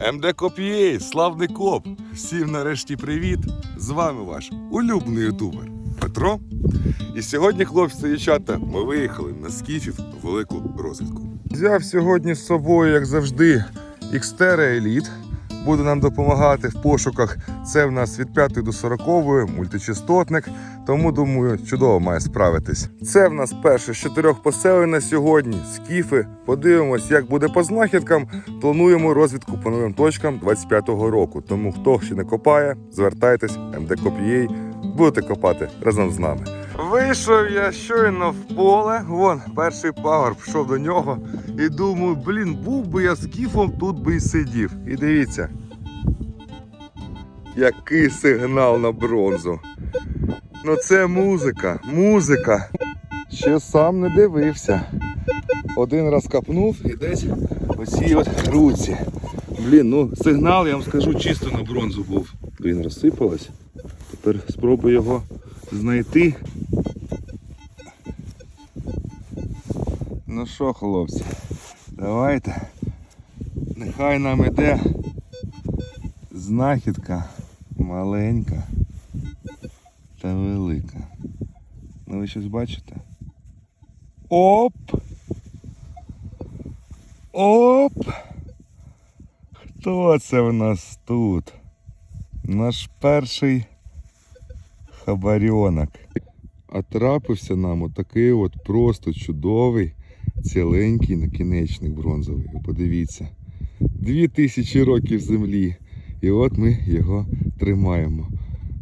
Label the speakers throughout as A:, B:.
A: МД Коп'єй, славний коп. Всім нарешті привіт! З вами ваш улюблений ютубер Петро. І сьогодні, хлопці та дівчата, ми виїхали на скіфів велику розвідку. Взяв сьогодні з собою, як завжди, Xterra Elite. Буде нам допомагати в пошуках. Це в нас від 5 до 40 мультичастотник. Тому думаю, чудово має справитись. Це в нас перше з чотирьох поселень на сьогодні. Скіфи. Подивимось, як буде по знахідкам. Плануємо розвідку по новим точкам 25-го року. Тому хто ще не копає, звертайтесь, МД Коп'єй, будете копати разом з нами. Вийшов я щойно в поле. Вон перший пагор пішов до нього. І думаю, блін, був би я з кіфом, тут би і сидів. І дивіться. Який сигнал на бронзу. Ну це музика, музика. Ще сам не дивився. Один раз капнув і десь оцій от руці. Блін, ну сигнал, я вам скажу, чисто на бронзу був. Блін, розсипалась. Тепер спробую його знайти. Ну що, хлопці, давайте. Нехай нам іде знахідка маленька та велика. Ну ви щось бачите? Оп! Оп! Хто це в нас тут? Наш перший хабарьонок. А трапився нам отакий от просто чудовий ціленький накінечник бронзовий. Подивіться. Дві тисячі років землі. І от ми його тримаємо.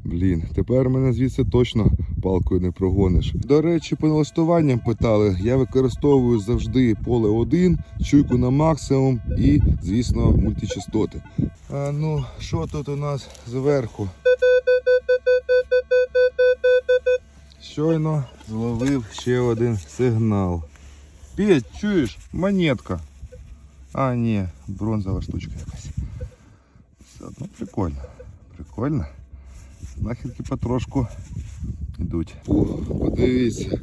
A: Блін, тепер мене звідси точно палкою не прогониш. До речі, по налаштуванням питали. Я використовую завжди поле 1, чуйку на максимум і, звісно, мультичастоти. А ну, що тут у нас зверху? Щойно зловив ще один сигнал. Петь, чуєш? Монетка. А, ні, бронзова штучка якась. Все одно прикольно. Прикольно. Знахідки потрошку йдуть. О, подивіться,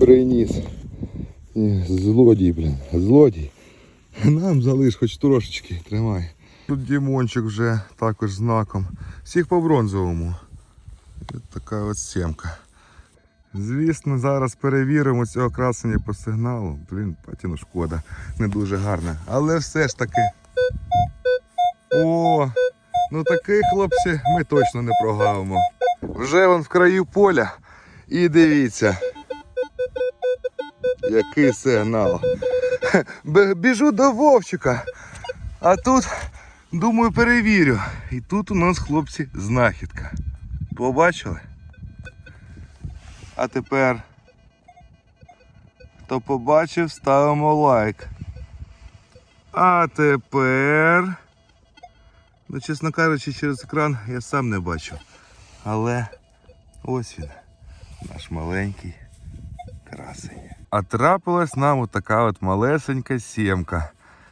A: приніс. Ні, Злодій, блін, злодій. Нам залиш хоч трошечки, тримай. Тут Дімончик вже також знаком. Всіх по бронзовому. Ось така от сімка. Звісно, зараз перевіримо цього красення по сигналу. Блін, патіну шкода, не дуже гарне. Але все ж таки. О, ну такий хлопці ми точно не прогавимо. Вже вон в краю поля. І дивіться. Який сигнал. Біжу до Вовчика. А тут, думаю, перевірю. І тут у нас, хлопці, знахідка. Побачили? А тепер, хто побачив, ставимо лайк. А тепер, ну, чесно кажучи, через екран я сам не бачу. Але ось він, наш маленький красень. А трапилась нам отака от малесенька сімка.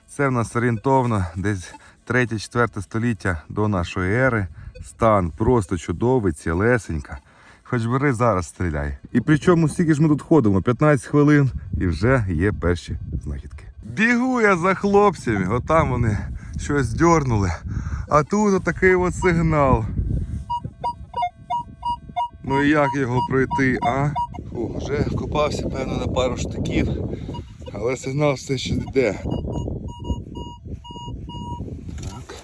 A: Це в нас орієнтовно десь 3-4 століття до нашої ери. Стан просто чудовий, цілесенька. Хоч бери зараз стріляй. І причому стільки ж ми тут ходимо, 15 хвилин і вже є перші знахідки. Бігу я за хлопцями, отам вони щось дьорнули. А тут отакий от сигнал. Ну і як його пройти, а? Фу, вже вкопався, певно, на пару штиків, але сигнал все ще йде. Так.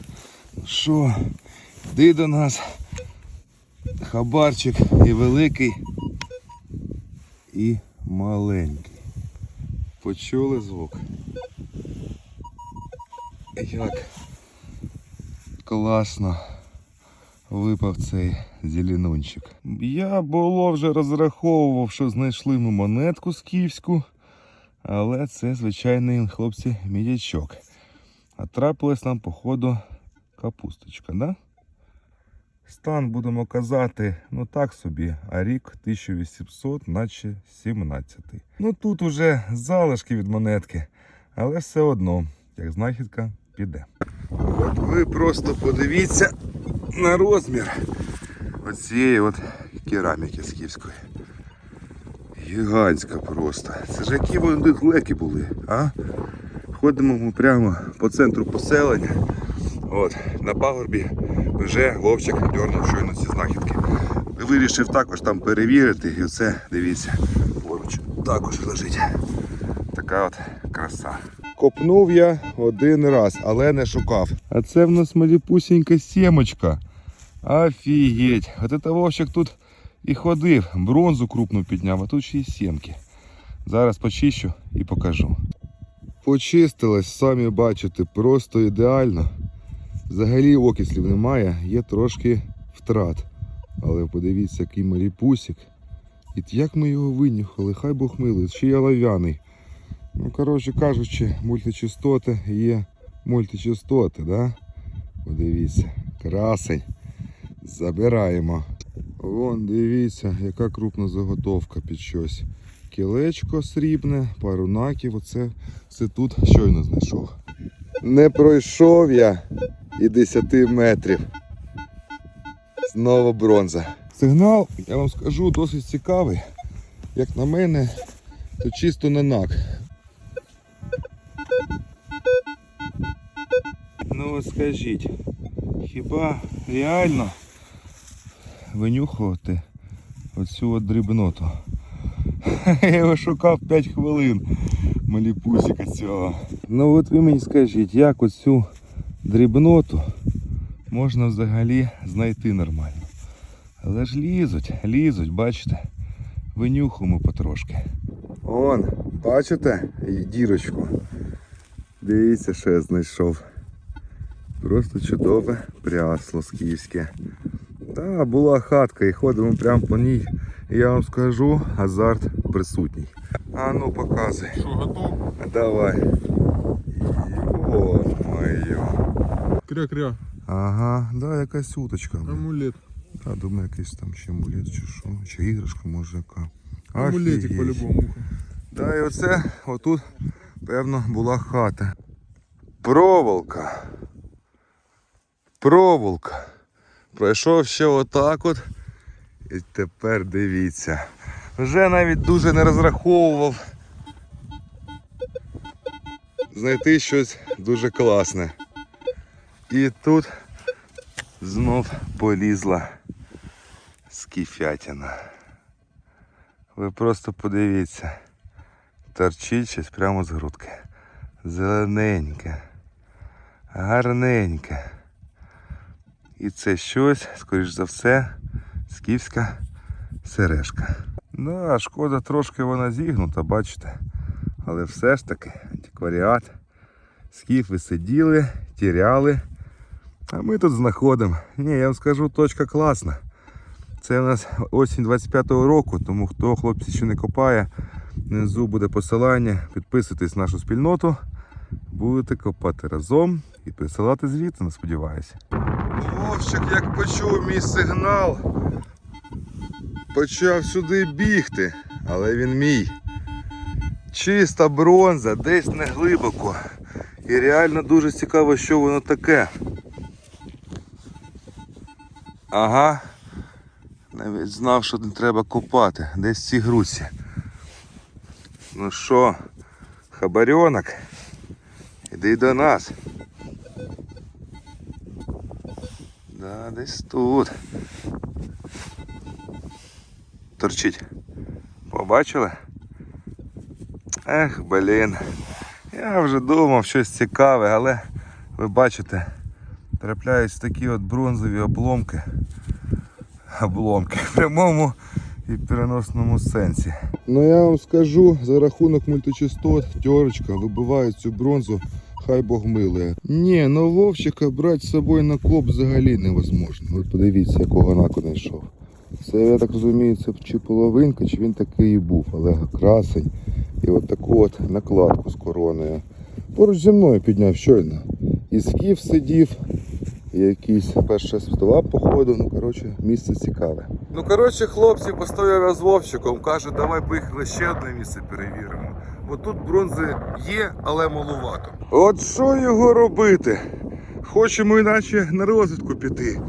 A: Ну що, йди до нас. Хабарчик і великий, і маленький. Почули звук? Як класно випав цей зеленунчик. Я було вже розраховував, що знайшли ми монетку скіфську, але це звичайний хлопці мідячок. А трапилась нам, походу, капусточка, да? Стан будемо казати, ну так собі, а рік 1800, наче 17. Ну тут уже залишки від монетки, але все одно, як знахідка, піде. От ви просто подивіться на розмір оцієї от кераміки скіфської. Гігантська просто. Це ж які вони глеки були, а? Ходимо ми прямо по центру поселення. От, на пагорбі вже вовчик дьорнув щойно ці знахідки. Вирішив також там перевірити, і оце, дивіться, поруч також лежить. Така от краса. Копнув я один раз, але не шукав. А це в нас маліпусінька сімочка. Офігеть. От це вовчик тут і ходив, бронзу крупну підняв, а тут ще й сімки. Зараз почищу і покажу. Почистилась, самі бачите, просто ідеально. Взагалі окислів немає, є трошки втрат. Але подивіться, який маліпусик. І як ми його винюхали, хай Бог милий, ще й олов'яний. Ну, коротше кажучи, мультичастоти є мультичастоти, да? Подивіться, красень. Забираємо. Вон, дивіться, яка крупна заготовка під щось. Кілечко срібне, пару наків. Оце все тут щойно знайшов. Не пройшов я і 10 метрів. Знову бронза. Сигнал, я вам скажу, досить цікавий. Як на мене, то чисто на нак. Ну от скажіть, хіба реально винюхувати оцю от дрібноту? Я його шукав 5 хвилин. Маліпусика цього. Ну от ви мені скажіть, як оцю дрібноту можна взагалі знайти нормально. Але ж лізуть, лізуть, бачите? Винюхуємо потрошки. Он, бачите дірочку? Дивіться, що я знайшов. Просто чудове прясло скіфське. Та була хатка і ходимо прямо по ній. Я вам скажу, азарт присутній. А ну показуй.
B: Що, готов?
A: Давай. Йо-моє.
B: Кря-кря.
A: Ага, да, якась уточка.
B: Амулет.
A: Та, думаю, якийсь там чи амулет, чи що, чи іграшка може яка.
B: Амулетик по-любому.
A: Да, і оце отут, певно, була хата. Проволока. Проволока. Пройшов ще отак от. І тепер дивіться. Вже навіть дуже не розраховував. Знайти щось дуже класне. І тут знов полізла скіфятина. Ви просто подивіться. Торчить щось прямо з грудки. Зелененьке. Гарненьке. І це щось, скоріш за все, скіфська сережка. Да, шкода трошки вона зігнута, бачите. Але все ж таки антикваріат. Скіфи сиділи, тіряли. А ми тут знаходимо. Ні, я вам скажу, точка класна. Це у нас осінь 25-го року, тому хто хлопці ще не копає, внизу буде посилання. Підписуйтесь на нашу спільноту, будете копати разом і присилати звіти, не сподіваюся. Вовчик, як почув мій сигнал, почав сюди бігти, але він мій. Чиста бронза, десь не глибоко. І реально дуже цікаво, що воно таке. Ага. Навіть знав, що не треба копати. Десь в цій груці. Ну що, хабарьонок, іди до нас. Да, десь тут. Торчить. Побачили? Ех, блін. Я вже думав щось цікаве, але ви бачите, трапляються такі от бронзові обломки обломки в прямому і переносному сенсі. Ну я вам скажу, за рахунок мультичастот тьорочка вибиває цю бронзу, хай Бог милує. Ні, ну вовчика брати з собою на коп взагалі невозможно. Ви подивіться, якого наку знайшов. Це, я так розумію, це чи половинка, чи він такий і був, але красень. І от таку от накладку з короною. Поруч зі мною підняв щойно. І скіф сидів, якийсь перша світова походу. Ну, коротше, місце цікаве. Ну, коротше, хлопці постояли з Вовчиком, каже, давай поїхали ще одне місце перевіримо. Бо тут бронзи є, але малувато. От що його робити? Хочемо іначе на розвідку піти.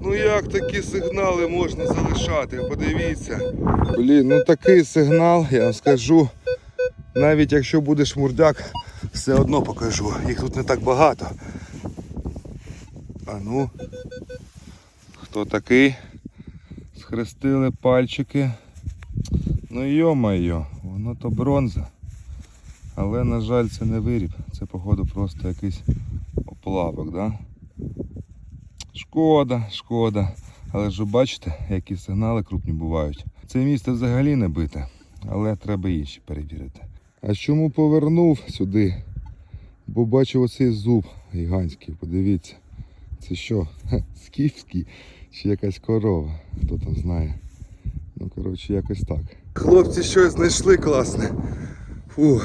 A: Ну як такі сигнали можна залишати? Подивіться. Блін, ну такий сигнал, я вам скажу. Навіть якщо будеш мурдяк, все одно покажу. Їх тут не так багато. А ну. Хто такий? Схрестили пальчики. Ну йо-майо, воно то бронза. Але, на жаль, це не виріб. Це, походу, просто якийсь оплавок, да? Шкода, шкода. Але ж ви бачите, які сигнали крупні бувають. Це місце взагалі не бите, але треба інші перевірити. А чому повернув сюди? Бо бачив оцей зуб гігантський, подивіться. Це що? Скіфський чи якась корова? Хто там знає. Ну, коротше, якось так. Хлопці щось знайшли класне. Фу.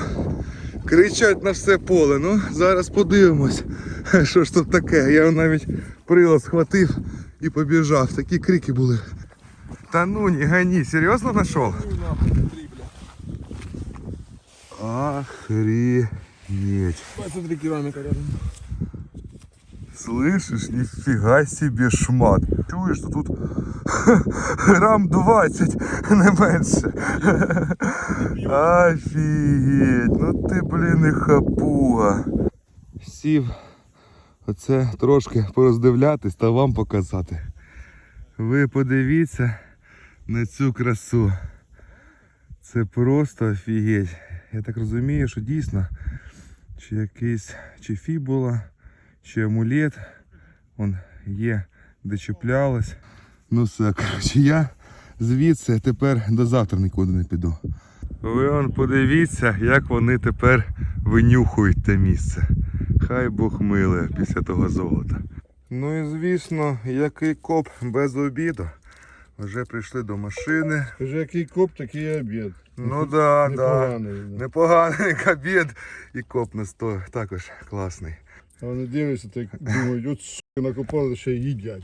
A: Кричать на все поле. Ну, зараз подивимось, що ж тут таке. Я навіть прилад схватив і побіжав. Такі крики були. Та ну не гони, серйозно знайшов? Охренеть.
B: 23 километра рядом.
A: Слышишь, нифига себе шмат. Чуєш, що тут грам 20, не менше. Офігеть, ну ти, блін, і хапуга. Сів оце трошки пороздивлятись та вам показати. Ви подивіться на цю красу. Це просто офігеть. Я так розумію, що дійсно чи якийсь чи фібула, чи амулет. Он є, де чіплялось. Ну все, коротше, я звідси тепер до завтра нікуди не піду. Ви он подивіться, як вони тепер винюхують те місце. Хай Бог миле після того золота. Ну і звісно, який коп без обіду. Вже прийшли до машини.
B: Скажи, який коп, такий обід.
A: Ну да, да.
B: Непоганий. да.
A: Непоганий обід і коп на сто також класний.
B: А вони дивляться, так думають, от сука накопали, ще й їдять.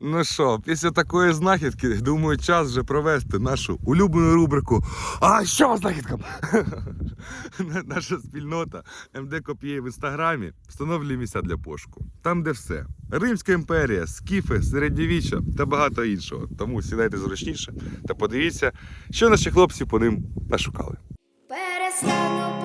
A: Ну що, після такої знахідки, думаю, час вже провести нашу улюблену рубрику. А що по знахідкам? Наша спільнота МД Коп'є в інстаграмі встановлює місця для пошуку. Там, де все. Римська імперія, скіфи, середньовіччя та багато іншого. Тому сідайте зручніше та подивіться, що наші хлопці по ним нашукали.
C: Перестану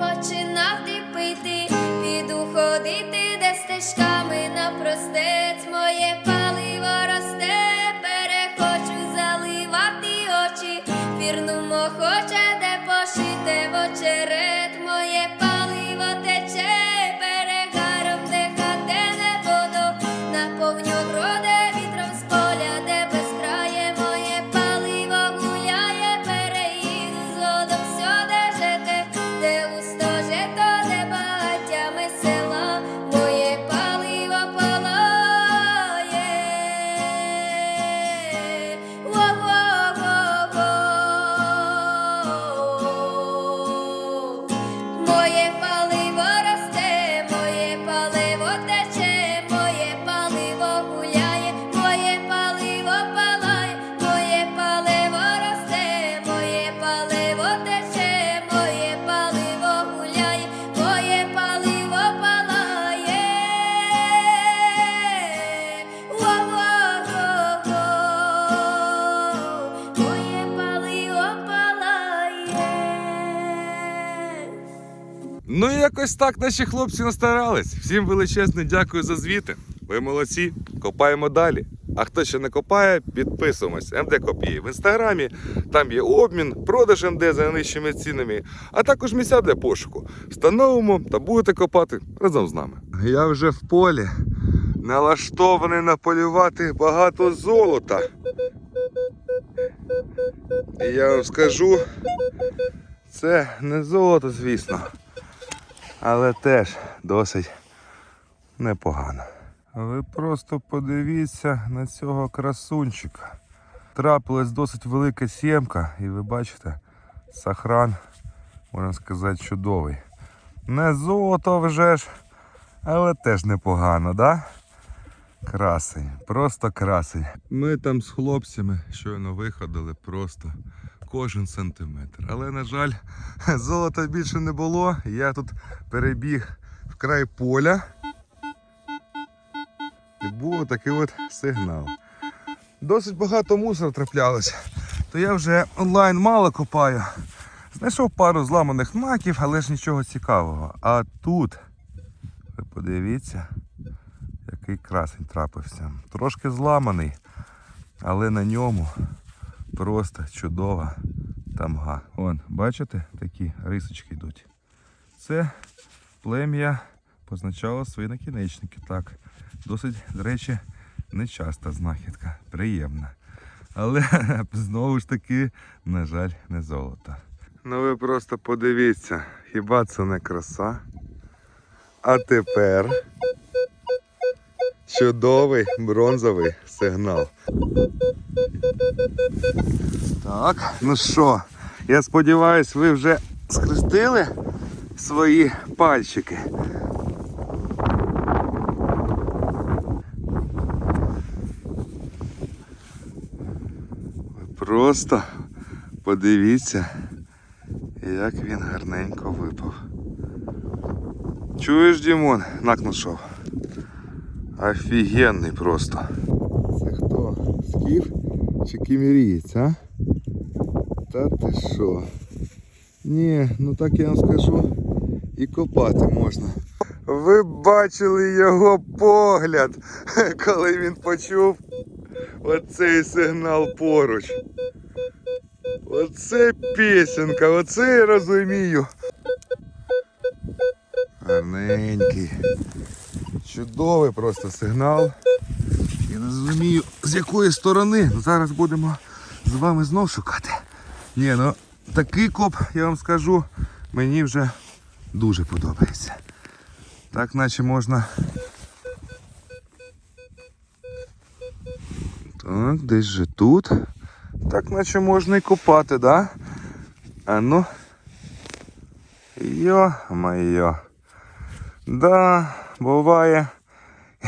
A: якось так наші хлопці настарались. Всім величезне дякую за звіти. Ви молодці, копаємо далі. А хто ще не копає, підписуємось. МД Копії в інстаграмі. Там є обмін, продаж МД за найнижчими цінами, а також місця для пошуку. Встановимо та будете копати разом з нами. Я вже в полі налаштований наполювати багато золота. І я вам скажу, це не золото, звісно але теж досить непогано. Ви просто подивіться на цього красунчика. Трапилась досить велика сімка, і ви бачите, сахран, можна сказати, чудовий. Не золото вже ж, але теж непогано, да? Красень, просто красень. Ми там з хлопцями щойно виходили просто кожен сантиметр. Але, на жаль, золота більше не було. Я тут перебіг в край поля. І був такий от сигнал. Досить багато мусору траплялося. То я вже онлайн мало копаю. Знайшов пару зламаних маків, але ж нічого цікавого. А тут, ви подивіться, такий красень трапився. Трошки зламаний, але на ньому просто чудова тамга. Вон, бачите, такі рисочки йдуть. Це плем'я позначало свої накінечники. Так, досить, до речі, нечаста знахідка, приємна. Але знову ж таки, на жаль, не золото. Ну ви просто подивіться, хіба це не краса? А тепер чудовий бронзовий сигнал. Так, ну що, я сподіваюся, ви вже схрестили свої пальчики. Просто подивіться, як він гарненько випав. Чуєш, Дімон, накнушов. Офігенний просто. Це хто? Скіф чи кімірієць, а? Та ти що? Ні, ну так я вам скажу, і копати можна. Ви бачили його погляд, коли він почув оцей сигнал поруч. Оце пісенка, оце я розумію. Гарненький. Чудовий просто сигнал. Я не розумію, з якої сторони. Ну, Зараз будемо з вами знов шукати. Ні, ну такий коп, я вам скажу, мені вже дуже подобається. Так наче можна. Так, десь же тут. Так наче можна і копати, да? А ну. Йо-майо. Да, буває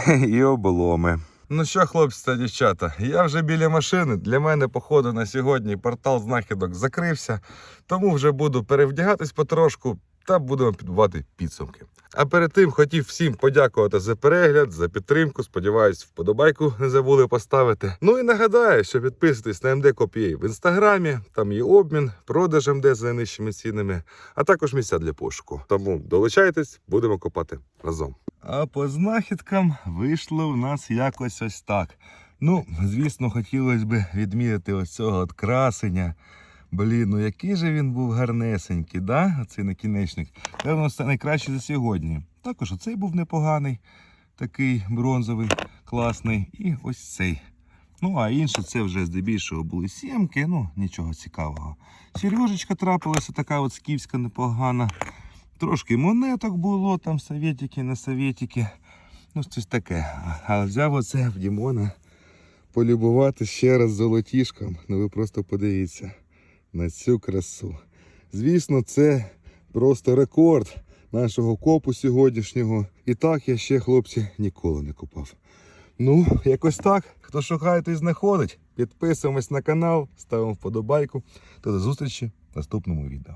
A: і обломи. Ну що, хлопці та дівчата, я вже біля машини. Для мене, походу, на сьогодні портал знахідок закрився, тому вже буду перевдягатись потрошку та будемо підбивати підсумки. А перед тим хотів всім подякувати за перегляд, за підтримку. Сподіваюсь, вподобайку не забули поставити. Ну і нагадаю, що підписуйтесь на МД Копієй в інстаграмі. Там є обмін, продаж МД за найнижчими цінами, а також місця для пошуку. Тому долучайтесь, будемо копати разом. А по знахідкам вийшло в нас якось ось так. Ну, звісно, хотілося б відмітити ось цього от красення. Блін, ну який же він був гарнесенький, да? Цей накінечник. Певно, це найкраще за сьогодні. Також оцей був непоганий, такий бронзовий, класний. І ось цей. Ну, а інше це вже здебільшого були сімки, ну нічого цікавого. Сережечка трапилася, така от скіфська непогана. Трошки монеток було, там совєтики, не совєтики. Ну, щось таке. А взяв оце в Дімона полюбувати ще раз золотішком. Ну ви просто подивіться на цю красу. Звісно, це просто рекорд нашого копу сьогоднішнього. І так я ще, хлопці, ніколи не копав. Ну, якось так. Хто шукає, той знаходить. Підписуємось на канал, ставимо вподобайку. Та до зустрічі в наступному відео.